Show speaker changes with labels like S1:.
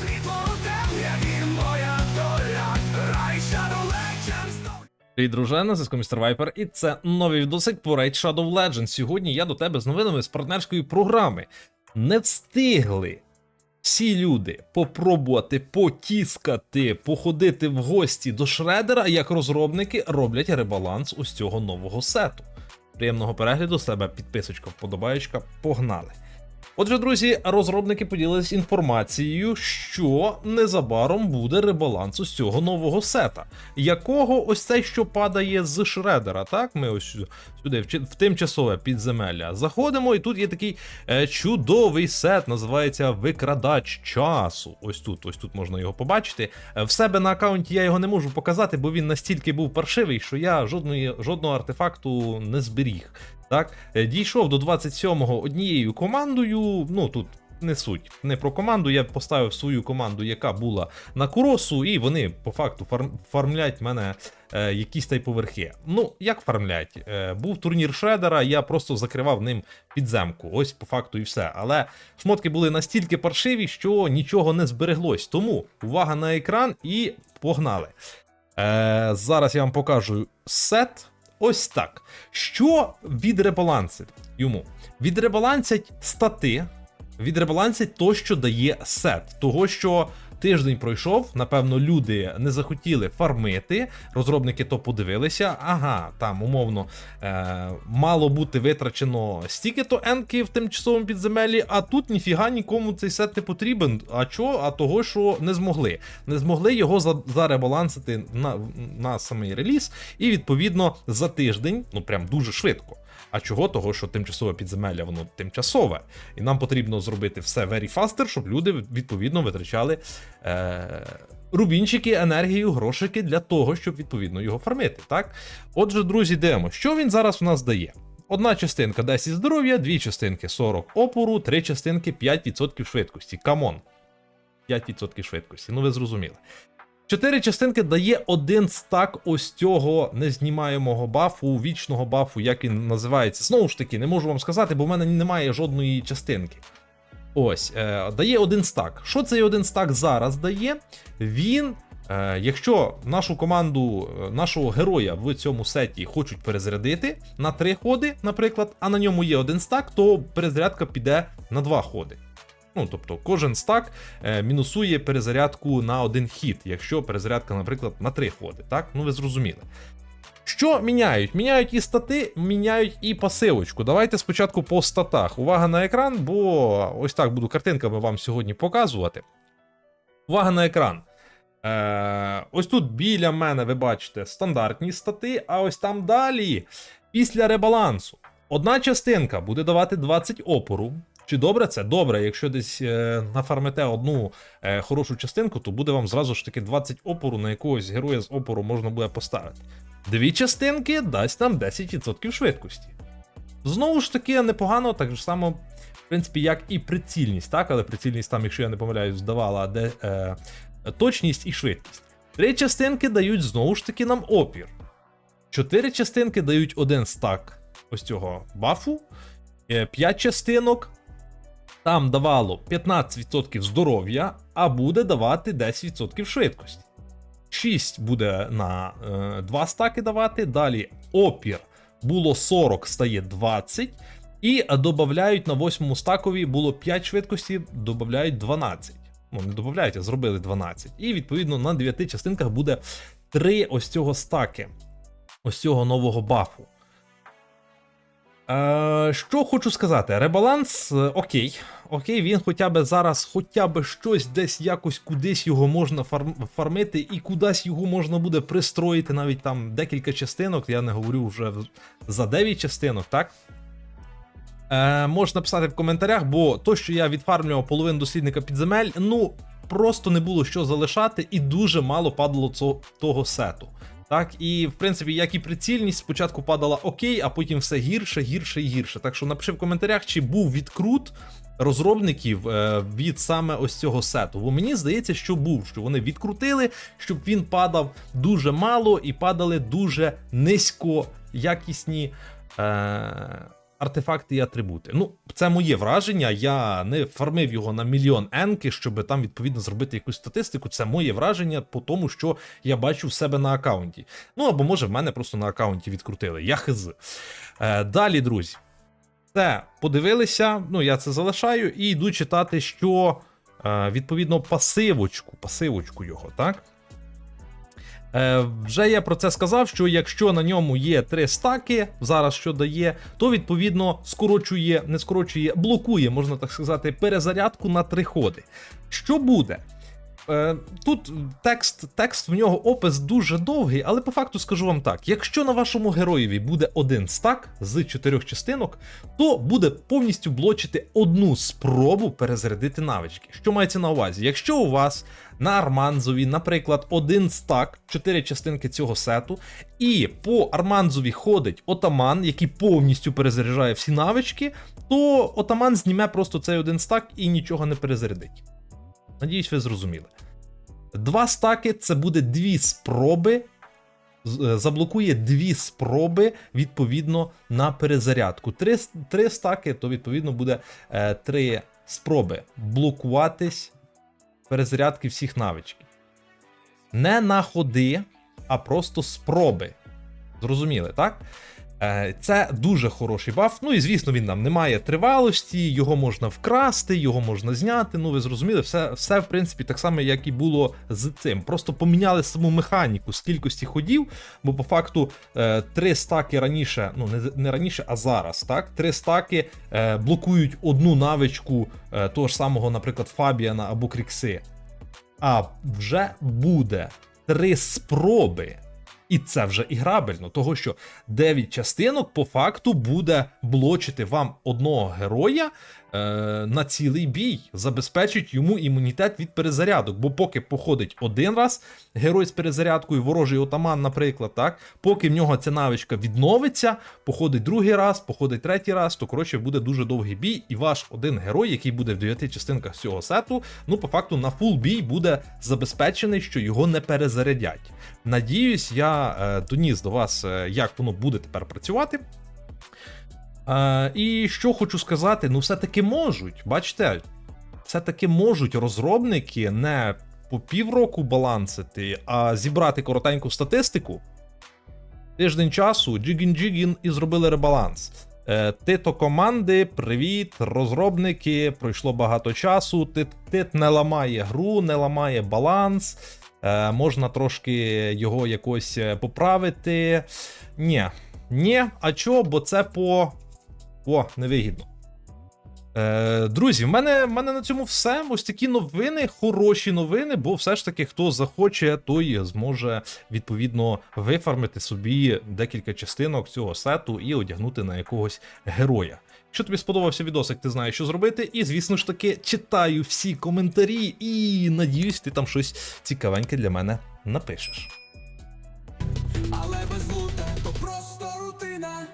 S1: Світло у темряві моя доля, рай Shadow Legends
S2: Привіт, друже, на зв'язку містер Вайпер, і це новий відосик по Raid Shadow Legends. Сьогодні я до тебе з новинами з партнерської програми. Не встигли всі люди попробувати потіскати, походити в гості до Шредера, як розробники роблять ребаланс ось цього нового сету. Приємного перегляду з тебе підписочка, вподобаєчка, погнали. Отже, друзі, розробники поділились інформацією, що незабаром буде ребаланс ось цього нового сета, якого ось цей, що падає з шредера. Так, ми ось сюди, в, в тимчасове підземелля, заходимо, і тут є такий е, чудовий сет, називається Викрадач часу. Ось тут, ось тут можна його побачити. Е, В себе на аккаунті я його не можу показати, бо він настільки був паршивий, що я жодної, жодного артефакту не зберіг. Так, Е, дійшов до 27-го однією командою. Ну тут не суть, не про команду. Я поставив свою команду, яка була на куросу, і вони по факту фарм, фармлять мене е, якісь та й поверхи. Ну, як фармлять? Е, був турнір Шредера, я просто закривав ним підземку. Ось по факту і все. Але шмотки були настільки паршиві, що нічого не збереглось. Тому увага на екран і погнали. Е, зараз я вам покажу сет. Ось так. Що відребалансить йому? Відребалансять стати, відребалансять то, що дає сет. Того, що тиждень пройшов, напевно, люди не захотіли фармити. Розробники то подивилися. Ага, там умовно е, мало бути витрачено стільки-то енки в тимчасовому підземеллі, а тут ніфіга нікому цей сет не потрібен. А чо? А того, що не змогли. Не змогли його за- заребалансити на, на самий реліз, і відповідно за тиждень, ну прям дуже швидко. А чого? Того, що тимчасове підземелля, воно тимчасове. І нам потрібно зробити все very faster, щоб люди відповідно витрачали е, рубінчики, енергію, грошики для того, щоб відповідно його фармити. Так? Отже, друзі, дивимо, що він зараз у нас дає. Одна частинка 10 здоров'я, дві частинки 40 опору, три частинки 5% швидкості. Камон. 5% швидкості. Ну ви зрозуміли. Чотири частинки дає один стак ось цього незнімаємого бафу, вічного бафу, як він називається. Знову ж таки, не можу вам сказати, бо в мене немає жодної частинки. Ось, е, дає один стак. Що цей один стак зараз дає? Він, е, якщо нашу команду, е, нашого героя в цьому сеті хочуть перезарядити на три ходи, наприклад, а на ньому є один стак, то перезарядка піде на два ходи. Ну, тобто, кожен стак мінусує перезарядку на один хід, якщо перезарядка, наприклад, на три ходи. Так? Ну ви зрозуміли. Що міняють? Міняють і стати, міняють і пасивочку. Давайте спочатку по статах. Увага на екран, бо ось так буду картинками вам сьогодні показувати. Увага на екран. Е, ось тут біля мене ви бачите стандартні стати, а ось там далі, після ребалансу, одна частинка буде давати 20 опору. Чи добре це? Добре, якщо десь е, нафармите одну е, хорошу частинку, то буде вам зразу ж таки 20 опору на якогось героя з опору можна буде поставити. Дві частинки дасть нам 10% швидкості. Знову ж таки, непогано, так же само, в принципі, як і прицільність, так, але прицільність там, якщо я не помиляюсь, здавала де, е, точність і швидкість. Три частинки дають знову ж таки нам опір. Чотири частинки дають один стак ось цього бафу. Е, П'ять частинок там давало 15% здоров'я, а буде давати 10% швидкості. 6 буде на е, 2 стаки давати. Далі опір було 40, стає 20. І додають на 8 стакові було 5 швидкості, додають 12. Ну, не додають, а зробили 12. І відповідно на 9 частинках буде 3 ось цього стаки. Ось цього нового бафу. Е, що хочу сказати, ребаланс, е, окей. Окей, він хоча б зараз, хоча б щось десь якось кудись його можна фарм, фармити, і кудись його можна буде пристроїти навіть там декілька частинок. Я не говорю вже за 9 частинок, так? Е, можеш написати в коментарях, бо то, що я відфармлював половину дослідника підземель, ну просто не було що залишати, і дуже мало падало цо- того сету. Так, і в принципі, як і прицільність, спочатку падала окей, а потім все гірше, гірше і гірше. Так що напиши в коментарях, чи був відкрут розробників е, від саме ось цього сету. Бо мені здається, що був, що вони відкрутили, щоб він падав дуже мало і падали дуже низько якісні. Е, артефакти і атрибути. Ну, це моє враження. Я не фармив його на мільйон енки, щоб там відповідно зробити якусь статистику. Це моє враження по тому, що я бачу в себе на аккаунті. Ну або може в мене просто на аккаунті відкрутили. Я хз. Е, далі, друзі. Це подивилися, ну я це залишаю, і йду читати, що е, відповідно пасивочку, пасивочку його, так? Е, вже я про це сказав, що якщо на ньому є три стаки, зараз що дає, то відповідно скорочує, не скорочує, блокує, можна так сказати, перезарядку на три ходи. Що буде? Е, Тут текст, текст в нього опис дуже довгий, але по факту скажу вам так: якщо на вашому героєві буде один стак з чотирьох частинок, то буде повністю блочити одну спробу перезарядити навички. Що мається на увазі? Якщо у вас на Арманзові, наприклад, один стак, чотири частинки цього сету, і по Арманзові ходить отаман, який повністю перезаряджає всі навички, то отаман зніме просто цей один стак і нічого не перезарядить. Надіюсь, ви зрозуміли. Два стаки це буде дві спроби. е, Заблокує дві спроби відповідно на перезарядку. Три, три стаки, то відповідно буде е, три спроби блокуватись перезарядки всіх навичків. Не на ходи, а просто спроби. Зрозуміли, так? Е, Це дуже хороший баф. Ну і звісно, він нам не має тривалості, його можна вкрасти, його можна зняти. Ну, ви зрозуміли, все, все в принципі так само, як і було з цим. Просто поміняли саму механіку з кількості ходів, бо по факту е, три стаки раніше, ну не, раніше, а зараз, так? Три стаки е, блокують одну навичку того ж самого, наприклад, Фабіана або Крікси. А вже буде три спроби. І це вже іграбельно, того що 9 частинок по факту буде блочити вам одного героя е, на цілий бій, забезпечить йому імунітет від перезарядок. Бо поки походить один раз герой з перезарядкою, ворожий отаман, наприклад, так, поки в нього ця навичка відновиться, походить другий раз, походить третій раз, то коротше буде дуже довгий бій, і ваш один герой, який буде в 9 частинках цього сету, ну по факту на фул бій буде забезпечений, що його не перезарядять. Надіюсь, я е, доніс до вас, е, як воно буде тепер працювати. Е, і що хочу сказати, ну все-таки можуть, бачите, все-таки можуть розробники не по півроку балансити, а зібрати коротеньку статистику. Тиждень часу, джигін-джигін і зробили ребаланс. Тито команди, привіт, розробники. Пройшло багато часу. Тит, тит не ламає гру, не ламає баланс. Е, можна трошки його якось е, поправити. Ні, ні, а чо? Бо це по. О, невигідно. Е, Друзі, в мене в мене на цьому все. Ось такі новини, хороші новини, бо все ж таки, хто захоче, той зможе відповідно вифармити собі декілька частинок цього сету і одягнути на якогось героя. Якщо тобі сподобався відосик, ти знаєш, що зробити. І, звісно ж таки, читаю всі коментарі і надіюсь, ти там щось цікавеньке для мене напишеш. Але без лута то просто рутина.